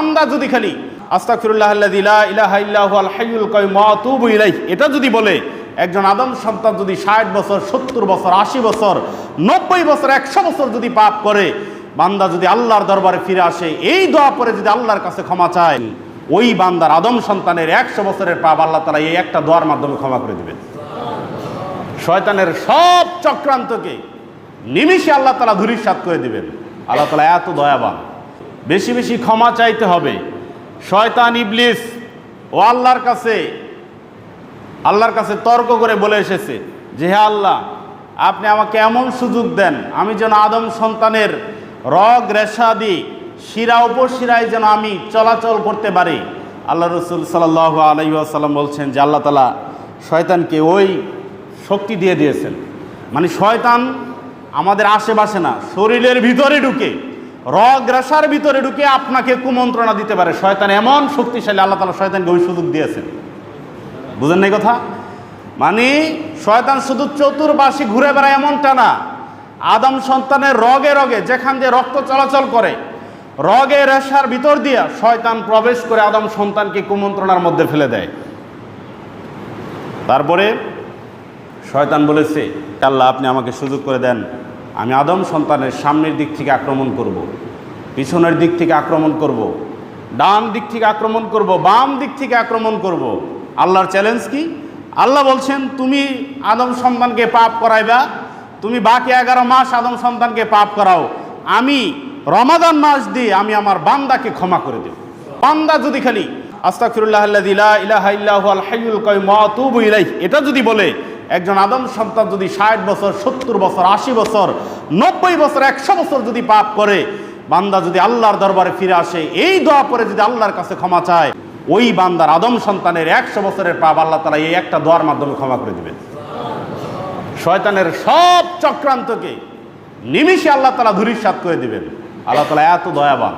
বান্দা যদি খালি ইলাইহি, এটা যদি বলে, একজন আদম সন্তান যদি ষাট বছর, সত্তর বছর, আশি বছর, নব্বই বছর, একশো বছর যদি পাপ করে, বান্দা যদি আল্লাহর দরবারে ফিরে আসে, এই দোয়া পরে যদি আল্লাহর কাছে ক্ষমা চায়, ওই বান্দার আদম সন্তানের একশো বছরের পাপ আল্লাহ তালা এই একটা দোয়ার মাধ্যমে ক্ষমা করে দেবেন। শয়তানের সব চক্রান্তকে নিমিষে আল্লাহ তালা ধূলিসাৎ করে দিবেন। আল্লাহ তালা এত দয়াবান। বেশি বেশি ক্ষমা চাইতে হবে। শয়তান ইবলিস ও আল্লাহর কাছে আল্লাহর কাছে তর্ক করে বলে এসেছে যে, হে আল্লাহ, আপনি আমাকে এমন সুযোগ দেন, আমি যেন আদম সন্তানের রগ রেশাদি শিরা উপশিরায় যেন আমি চলাচল করতে পারি। আল্লাহ রসুল সাল্লাহ আলাইসাল্লাম বলছেন যে, আল্লাহ তালা শয়তানকে ওই শক্তি দিয়ে দিয়েছেন। মানে শয়তান আমাদের আশেপাশে না, শরীরের ভিতরে ঢুকে। রগ রেশার ভিতরে ঢুকে আপনাকে কুমন্ত্রণা দিতে পারে। শয়তান এমন শক্তিশালী, আল্লাহ তালা শয়তানকে ওই সুযোগ দিয়েছেন। বুঝেন নাই কথা? মানে শয়তান শুধু চতুর্পাশে ঘুরে বেড়ায় এমনটা না। আদম সন্তানের রগে রগে যেখান দিয়ে রক্ত চলাচল করে, রগে রেশার ভিতর দিয়া শয়তান প্রবেশ করে আদম সন্তানকে কুমন্ত্রণার মধ্যে ফেলে দেয়। তারপরে শয়তান বলেছে, আল্লাহ, আপনি আমাকে সুযোগ করে দেন। আমি আদম সন্তানের সামনের দিক থেকে আক্রমণ করব। পিছনের দিক থেকে আক্রমণ করব। ডান দিক থেকে আক্রমণ করব, বাম দিক থেকে আক্রমণ করব। আল্লাহর চ্যালেঞ্জ কি আল্লাহ বলছেন, তুমি আদম সন্তানকে পাপ করাইবা, তুমি বাকি এগারো মাস আদম সন্তানকে পাপ করাও আমি রমাদান মাস দিয়ে আমি আমার বান্দাকে ক্ষমা করে দেব বান্দা যদি খালি লা ইলাহা ইল্লাহু আল হাইয়ুল কাইয়ুম ওয়া আতুবু ইলাইহি এটা যদি বলে একজন আদম সন্তান যদি ষাট বছর, সত্তর বছর, আশি বছর, নব্বই বছর, একশো বছর যদি পাপ করে, বান্দা যদি আল্লাহর দরবারে ফিরে আসে, এই দোয়া পরে যদি আল্লাহর কাছে ক্ষমা চায়, ওই বান্দার আদম সন্তানের একশো বছরের পাপ আল্লাহ তালা এই একটা দোয়ার মাধ্যমে ক্ষমা করে দেবেন। শয়তানের সব চক্রান্তকে নিমিষে আল্লাহ তালা ধূলিসাৎ করে দিবেন। আল্লাহ তালা এত দয়াবান।